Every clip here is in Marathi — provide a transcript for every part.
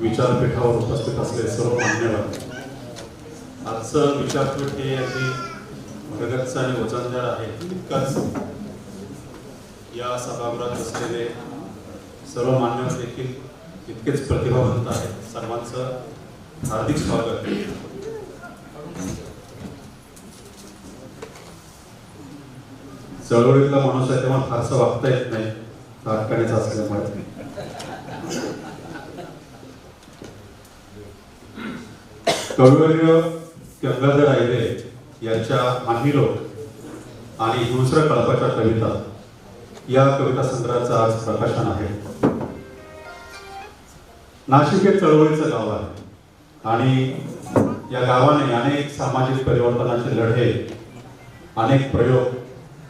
विचारपीठावर उपस्थित असलेले सर्व मान्यवर आजचं विचारपीठ हे अगदी भरगच्च आणि वजनदार आहे तितकंच या सभागृहात असलेले सर्व मान्यवर देखील तितकेच प्रतिभावंत आहेत. सर्वांचं हार्दिक स्वागत. चळवळीतला माणूस आहे तेव्हा फारसं वागता येत नाही तात्काळीच असल्यामुळे. कविवर्य गंगाधर आयरे यांच्या माहिलो आणि हिंस्र कळपाच्या कविता. या कविता संग्रहाचं आज प्रकाशन आहे. नाशिक हे चळवळीचं गाव आहे. आणि या गावाने अनेक सामाजिक परिवर्तनाचे लढे अनेक प्रयोग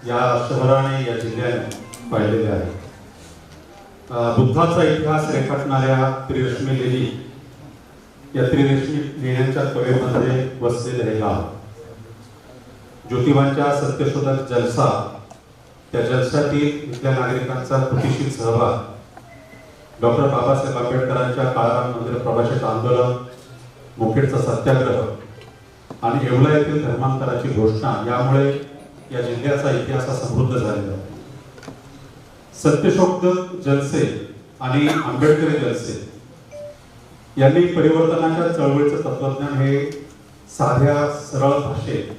या शहराने या जिल्ह्याने पाहिलेले आहेत. बुद्धाचा इतिहास रेखाटणाऱ्या त्रिरश्मी लेणी या त्रिरश्मी लेण्यांच्या कवेमध्ये वसलेले हे. गाव ज्योतिबांच्या सत्यशोधक जलसा त्या जलसातील इथल्या नागरिकांचा कृतीशील सहभाग. डॉक्टर बाबासाहेब आंबेडकरांच्या काळाराम मंदिर प्रवाशाचं आंदोलन मुखेडचा सत्याग्रह आणि येवला येथील धर्मांतराची घोषणा यामुळे या जिल्ह्याचा इतिहास हा समृद्ध झालेला आहे. सत्यशोधक जलसे आणि आंबेडकरी जलसे यांनी परिवर्तनाच्या चळवळीचं तत्वज्ञान हे साध्या सरळ भाषेत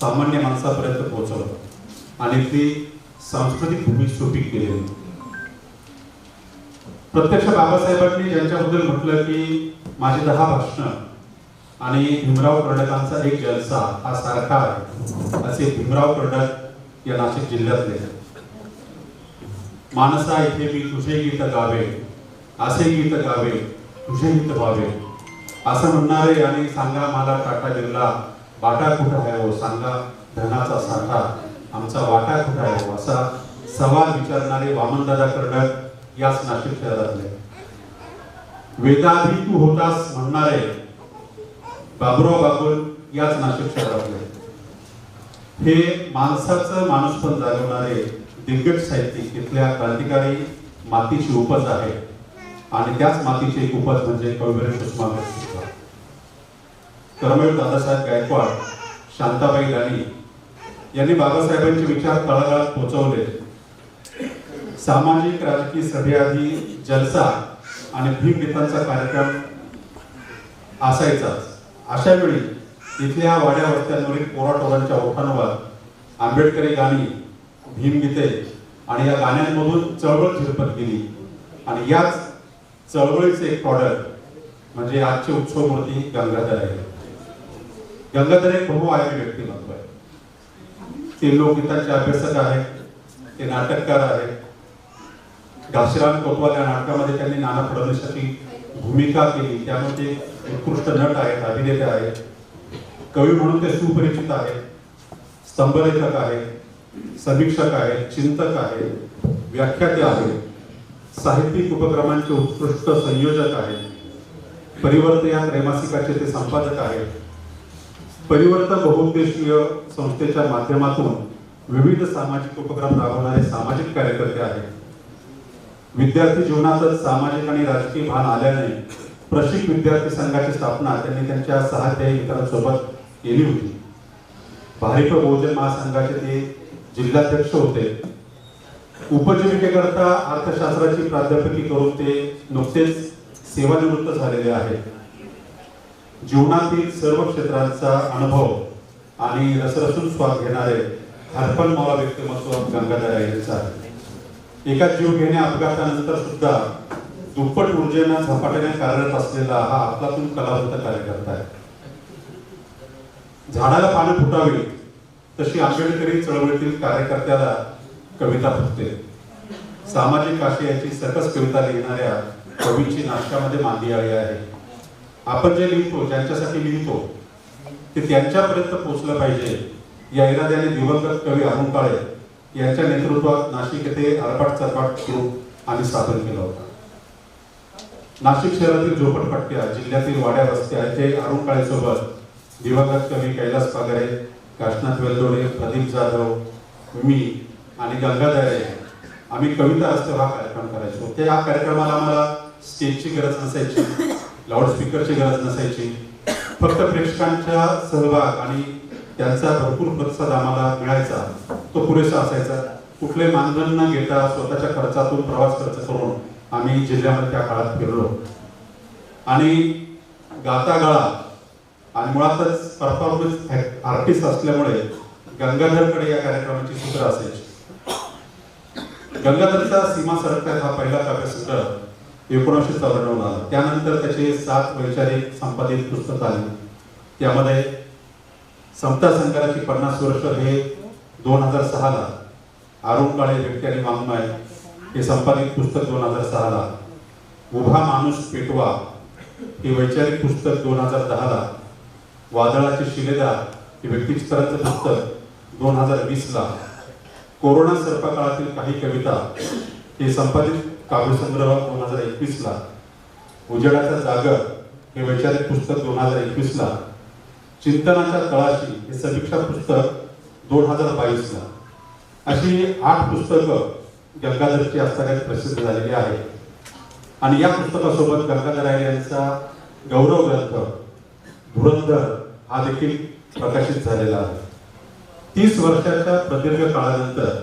सामान्य माणसापर्यंत पोहोचवलं. आणि ती सांस्कृतिक भूमी सुपीक केली प्रत्यक्ष बाबासाहेबांनी ज्यांच्याबद्दल म्हटलं की माझे दहा भाषणं आणि भीमराव कर्डकांचा एक जलसा हा सारखा आहे असे भीमराव कर्डक या नाशिक जिल्ह्यातले मानसा इथे मी तुझे गीत गावे असे गीत गावे तुझे व्हावे. असं म्हणणारे आणि सांगा मला टाटा बिर्ला वाटा कुठं आहे हो? सांगा धनाचा साठा आमचा वाटा कुठं आहे हो? असा सवाल विचारणारे वामनदादा कर्डक याच नाशिक शहरातले वेदाधी तू होतास म्हणणारे बाबुराव बाबुल याच नाशिक शहरातले हे माणसाचं माणूसपण जागवणारे दिग्गज साहित्यिक इथल्या क्रांतिकारी मातीची उपज आहे. आणि त्याच मातीची एक उपज म्हणजे कविवीर सुषमा सुद्धा. दादासाहेब गायकवाड शांताबाई राणी यांनी बाबासाहेबांचे विचार तळागाळात पोहोचवले सामाजिक राजकीय सभेआधी जलसा आणि भीमगीतांचा कार्यक्रम असायचाच अशा वेळी इथल्या वाड्या वस्त्यांवरील पोराटोरांच्या ओठांवर आंबेडकरी गाणी भीमगीते आणि या गाण्यांमधून चळवळ झिरपत गेली. आणि याच चळवळीचे एक प्रॉडक्ट म्हणजे आजचे उत्सव मूर्ती गंगाधर आहे. गंगाधर एक बहुआयामी व्यक्तिमत्व आहे. ते लोकगीतांचे अभ्यासक आहेत ते नाटककार आहेत. घाशीराम कोतवाल या नाटकामध्ये त्यांनी नाना फडणवीसाची भूमिका केली. त्यामध्ये उत्कृष्ट नट आहेत अभिनेते आहेत. कवी म्हणून ते सुपरिचित आहेत. स्तंभलेखक आहेत. समीक्षक आहेत. चिंतक आहेत. व्याख्याते आहेत. साहित्यिक उपक्रमांचे उत्कृष्ट संयोजक आहेत. परिवर्त या त्रैमासिकाचे ते संपादक आहेत. परिवर्तन बहुउद्देशीय संस्थेच्या माध्यमातून विविध सामाजिक उपक्रम राबवणारे सामाजिक कार्यकर्ते आहेत. विद्यार्थी जीवनातच सामाजिक आणि राजकीय भान आल्याने प्रशिक विद्यार्थी संघाची स्थापना त्यांनी त्यांच्या सहाध्यायी मित्रांसोबत केली होती. भारिप बहुजन महासंघाचे ते जिल्हाध्यक्ष होते. उपजीविकेकरता अर्थशास्त्राची प्राध्यापकी करून ते नुकतेच सेवानिवृत्त झालेले आहेत. जीवनातील सर्व क्षेत्रांचा अनुभव आणि रसरसून स्वाद घेणारे हरपण मला व्यक्तिमत्व गंगाधर अय्यरचं आहे. एका जीव घेण्या अपघातानंतर सुद्धा दुप्पट ऊर्जेनं झपाट्याने कार्यरत असलेला हा आपलातून कलावंत कार्यकर्ता आहे. झाडाला पानं फुटावी तशी आंबेडकरी चळवळीतील कार्यकर्त्याला कविता फुटते सामाजिक आशयाची सकस कविता लिहिणाऱ्या कवीची नाटकामध्ये आली आहे. आपण जे लिहितो ज्यांच्यासाठी लिहितो ते त्यांच्यापर्यंत पोहोचलं पाहिजे. या इराद्याने दिवंगत कवी अरुण काळे यांच्या नेतृत्वात नाशिक येथे आरपाट चरपाट सुरू आम्ही स्थापन केला होता. नाशिक शहरातील झोपडपट्ट्या जिल्ह्यातील वाड्या वस्त्या येथे अरुण काळे सोबत दिवंगत कवी कैलास पागरे काशनाथ वेलदोडे प्रदीप जाधव मी आणि गंगाधर आम्ही कविता असतो हा कार्यक्रम करायचो. त्या कार्यक्रमाला आम्हाला स्टेजची गरज नसायची लाऊडस्पीकरची गरज नसायची. फक्त प्रेक्षकांच्या सहभाग आणि त्यांचा भरपूर प्रतिसाद आम्हाला मिळायचा. तो पुरेसा असायचा. कुठले मानधन न घेता स्वतःच्या खर्चातून प्रवास खर्च करून आम्ही जिल्ह्यामध्ये त्या काळात फिरलो. आणि गाता गाळा आणि मुळातच परफॉर्मन्स आर्टिस्ट असल्यामुळे गंगाधरकडे या कार्यक्रमाची सूत्र असायची. गंगाधरचा सीमा सरकार हा पहिला काव्यसंग्रह एकोणीसशे चौऱ्याण्णवला त्यानंतर त्याचे सात वैचारिक संपादित पुस्तक आली. त्यामध्ये समता संघाची पन्नास वर्ष हे दोन हजार सहाला अरुण काळे व्यक्ती आणि वाङ्मय हे संपादित पुस्तक दोन हजार सहाला. उभा माणूस पेटवा हे वैचारिक पुस्तक दोन हजार दहाला. वादळाचे शिलेदार हे व्यक्तिचित्रांचं पुस्तक दोन हजार वीसला. कोरोना सर्पकाळातील काही कविता हे संपादित काव्यसंग्रह दोन हजार एकवीसला उजेडाचा जागर हे वैचारिक पुस्तक दोन हजार एकवीसला चिंतनाच्या तळाशी हे समीक्षा पुस्तक दोन हजार बावीसला. अशी आठ पुस्तकं गंगाधरची असताना प्रसिद्ध झालेली आहे आणि या पुस्तकासोबत गंगाधर यांचा गौरव ग्रंथ धुरंधर हा देखील प्रकाशित झालेला आहे. तीस वर्षाच्या प्रदीर्घ काळानंतर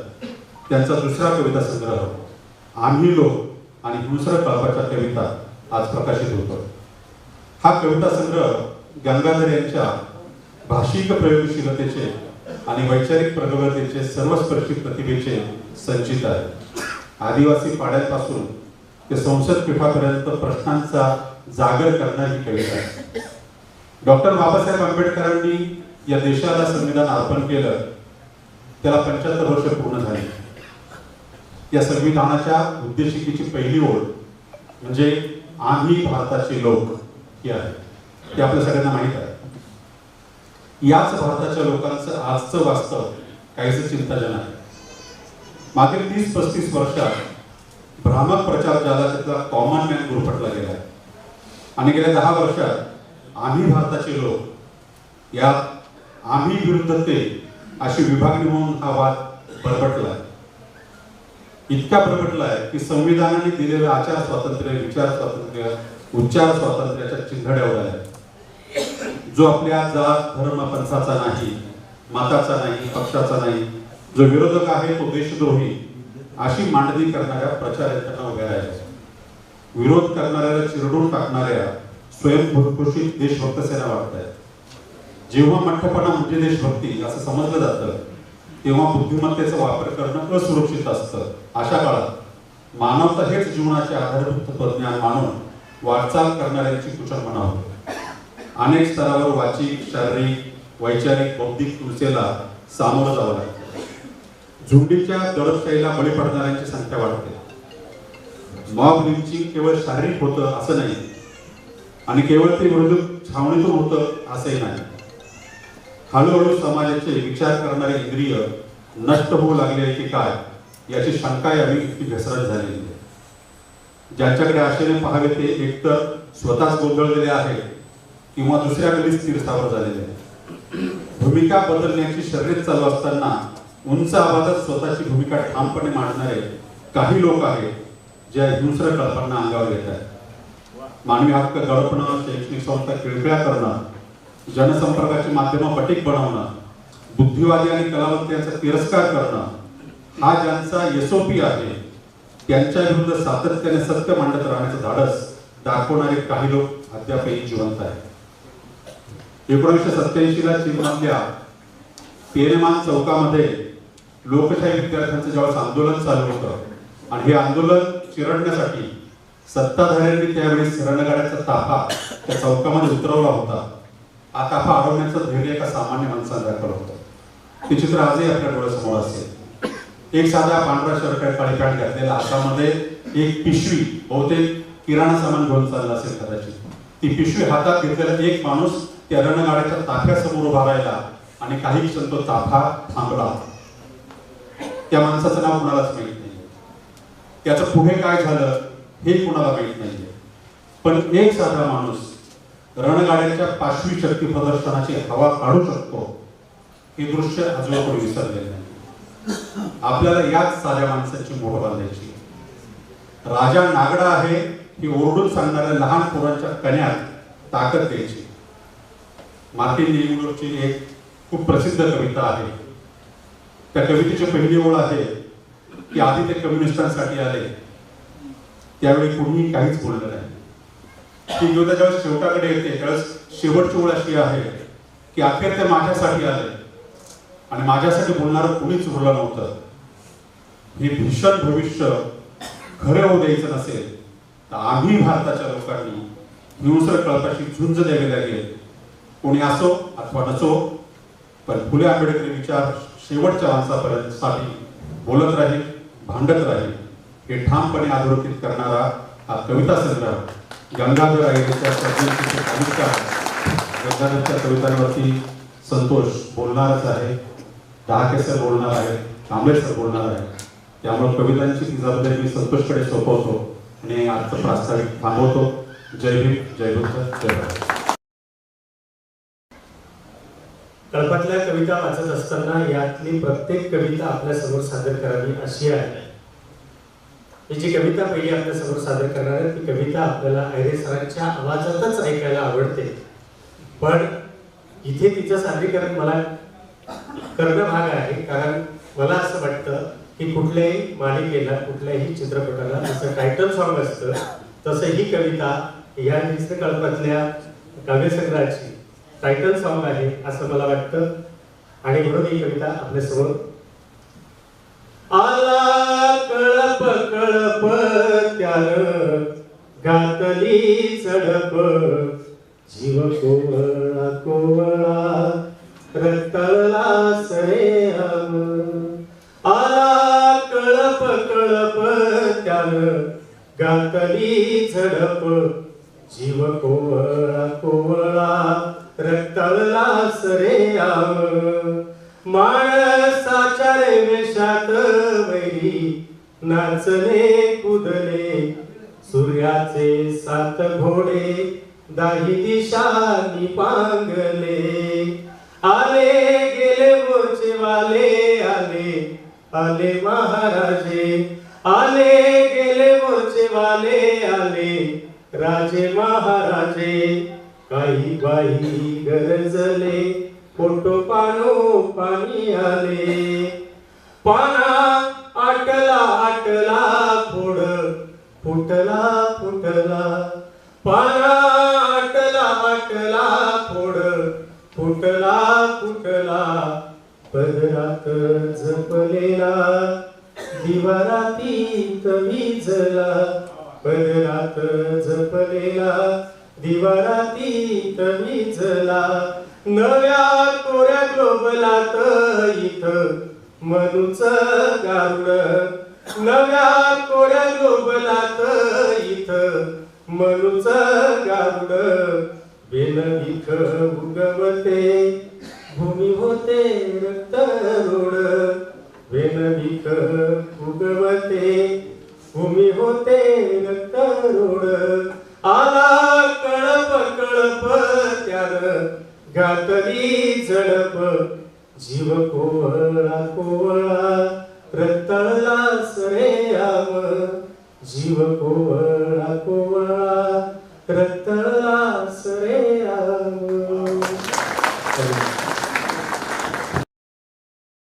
त्यांचा दुसरा कविता संग्रह आम्ही लोक आणि दुसऱ्या कळपाच्या कविता आज प्रकाशित होतो हा कविता संग्रह गंगाधर यांच्या भाषिक प्रयोगशीलतेचे आणि वैचारिक प्रगतीचे सर्वस्पर्शी प्रतिभेचे संचित आहे. आदिवासी पाड्यांपासून ते संसद पीठापर्यंत प्रश्नांचा जागर करणारी कविता आहे. डॉक्टर बाबासाहेब आंबेडकरांनी या देशाला संविधान अर्पण केलं त्याला पंच्याहत्तर वर्ष पूर्ण झाली. या संविधानाच्या उद्देशिकेची पहिली ओळ म्हणजे आम्ही भारताचे लोक ही आहे. ते आपल्या सगळ्यांना माहीत आहे. याच भारताच्या लोकांचं आजचं वास्तव काहीच चिंताजनक आहे. मागील तीस पस्तीस वर्षात भ्रामक प्रचार झाला त्यातला कॉमन मॅन गुरफटला गेला आहे. आणि गेल्या दहा वर्षात आम्ही भारताचे लोक या आम्ही विरुद्ध ते अशी विभागणी म्हणून हा वाद बरबटला इतका बरबटला आहे की संविधानाने दिलेलं आचार स्वातंत्र्य विचार स्वातंत्र्य उच्चार स्वातंत्र्याच्या चिंधड्यावर आहे. जो आपल्या जात धर्म पंथाचा नाही माताचा नाही पक्षाचा नाही जो विरोधक आहे तो देशद्रोही अशी मांडणी करणाऱ्या प्रचार यंत्रणा उभ्या आहेत विरोध करणाऱ्याला चिरडून टाकणाऱ्या स्वयंघोषित देशभक्त सेना वाटत आहेत. जेव्हा मठ्ठपणा म्हणजे देशभक्ती असं समजलं जातं तेव्हा बुद्धिमत्तेचा वापर करणं असुरक्षित असतं. अशा काळात मानवता हेच जीवनाचे आधारभूत तत्वज्ञान मानून वाटचाल करणाऱ्यांची कुचन म्हणावं. अनेक स्तरावर वाचिक शारीरिक वैचारिक बौद्धिक तुलसेला सामोरं जावं लागतं. झुंडीच्या दडपशाहीला बळी पडणाऱ्यांची संख्या वाढते. मॉब लिंचिंग केवळ शारीरिक होतं असं नाही आणि केवळ ते विरोधी छावणीतून होतं असंही नाही. हळूहळू समाजाचे विचार करणारे इंद्रिय नष्ट होऊ लागले की काय याची शंका यावी इतकी घसरण झालेली आहे. ज्यांच्याकडे आशेने पाहावे ते एकतर स्वतःच गोंधळलेले आहे किंवा दुसऱ्या कधीच तीर्थावर झालेले आहे भूमिका बदलण्याची शर्यत चालू असताना उंच आवाजात स्वतःची भूमिका ठामपणे मांडणारे काही लोक आहेत जे हिंस्र कल्पना अंगावर घेत आहेत. मानवी हक्क गळपणं शैक्षणिक संस्था खिळखिळ्या करणं जनसंपर्काची माध्यमं पटीक बनवणं बुद्धिवादी आणि कलावंत यांचा तिरस्कार करणं हा ज्यांचा एसओपी आहे त्यांच्या विरुद्ध सातत्याने सत्य मांडत राहण्याचं धाडस दाखवणारे काही लोक अद्यापही जिवंत आहेत. एकोणीसशे सत्याऐंशीला चीनमधल्या पेरेमान चौकामध्ये लोकशाही विद्यार्थ्यांचं ज्यावेळेस आंदोलन चालू होतं आणि हे आंदोलन चिरडण्यासाठी सत्ताधाऱ्यांनी त्यावेळेस रणगाड्याचा ताफा त्या चौकामध्ये उतरवला होता आता हा ताफा अडवण्याचं धैर्य एका सामान्य माणसाने दाखवलं होतं. ते चित्र आजही आपल्या डोळ्यासमोर असेल एक साधा पांढरा शर्ट काळी पॅन्ट घातलेला हातामध्ये एक पिशवी बहुतेक किराणा सामान घेऊन चालला असेल कदाचित. ती पिशवी हातात घेतलेला एक माणूस त्या रणगाड्याच्या ताफ्यासमोर उभा राहिला आणि काही क्षण तो ताफा थांबला त्या माणसाचं नाव कुणालाच माहीत नाही. त्याचं पुढे काय झालं हे कुणाला माहीत नाहीये. पण एक साधा माणूस रणगाड्याच्या पाचवी शक्ती प्रदर्शनाची हवा काढू शकतो हे दृश्य अजून विसरलेलं नाही. आपल्याला याच साध्या माणसाची मोठ बांधायची राजा नागडा आहे ही ओरडून सांगणाऱ्या लहान पोरांच्या कण्यात ताकद द्यायची मार्टिन लिंगूरची एक खूप प्रसिद्ध कविता आहे. त्या कवितेची पहिली ओळ आहे की आधी ते कम्युनिस्टांसाठी आले. त्यावेळी कुणीही काहीच बोललं नाही. की युद्ध ज्यावेळेस शेवटाकडे येते त्यावेळेस शेवटची ओळ अशी आहे की अखेर ते माझ्यासाठी आले. आणि माझ्यासाठी बोलणारं कुणीच उरलं नव्हतं. हे भीषण भविष्य खरे होऊ द्यायचं नसेल तर आम्ही भारताच्या लोकांनी हिंसर कळपाशी झुंज द्यावी लागेल कोणी असो अथवा नसो पण फुले आंबेडकरी विचार शेवटच्या माणसापर्यंत साठी बोलत राहील भांडत राहील हे ठामपणे अधोरेखित करणारा हा कविता संग्रह गंगाधर आहे गंगाधरच्या कवितांवरती संतोष बोलणारच आहे डहाके सर बोलणार आहे कांबळे सर बोलणार आहे. त्यामुळे कवितांची ती जबाबदारी मी संतोषकडे सोपवतो आणि आजचं प्रास्ताविक थांबवतो. जय भीम जय बुद्ध जय भारत. कळपातल्या कविता वाचत असताना यातली प्रत्येक कविता आपल्यासमोर सादर करावी अशी आहे. ही जी कविता पहिली आपल्यासमोर सादर करणार आहे ती कविता आपल्याला ऐरे सरांच्या आवाजातच ऐकायला आवडते. पण इथे तिचं सादरीकरण मला करणं भाग आहे कारण मला असं वाटतं की कुठल्याही मालिकेला कुठल्याही चित्रपटाला जसं टायटल सॉन्ग असतं तसं ही कविता या निश्चित कल्पातल्या काव्यसंग्रहाची टायटल सॉन्ग आहे असं मला वाटतं. आणि म्हणून ही कविता आपल्यासमोर. आला कळप घातली चढप जीव कोवळा कोवळा रक्तळला सरे आला कळप कळप त्यान घातली झडप जीव कोवळा कोवळा रक्तळला सरे आम माणसाच्या वेशात वैरी नाचले कुदले सूर्याचे सात घोडे दाही दिशा पांगले आले गेले मोर्चे वाले आले आले महाराजे. आले गेले मोर्चे वाले आले राजे महाराजे. काही बाई गरजले फोटो पानो पाणी आले. पाना आटला आटला फुटला फुटला. पाना आटला आटला फोड. फुटला फुटला. पदरात झपलेला दिवारातीत विझला पदरात झपलेला दिवारातीत विझला नव्या कोऱ्या ग्लोबलात इथं. मनुच गारुड नव्या कोऱ्या लोबलात इथं. मनुच गावड बेन इथ उगवते. भूमी होते रक्त रोड बेनविख उगवते. भूमी होते रक्त रोड. आला कळप कळप त्यान घातली झडप. जीव कोवळा कोवळा. रतळला सरेयाव जीव कोवळा कोवळा रतळला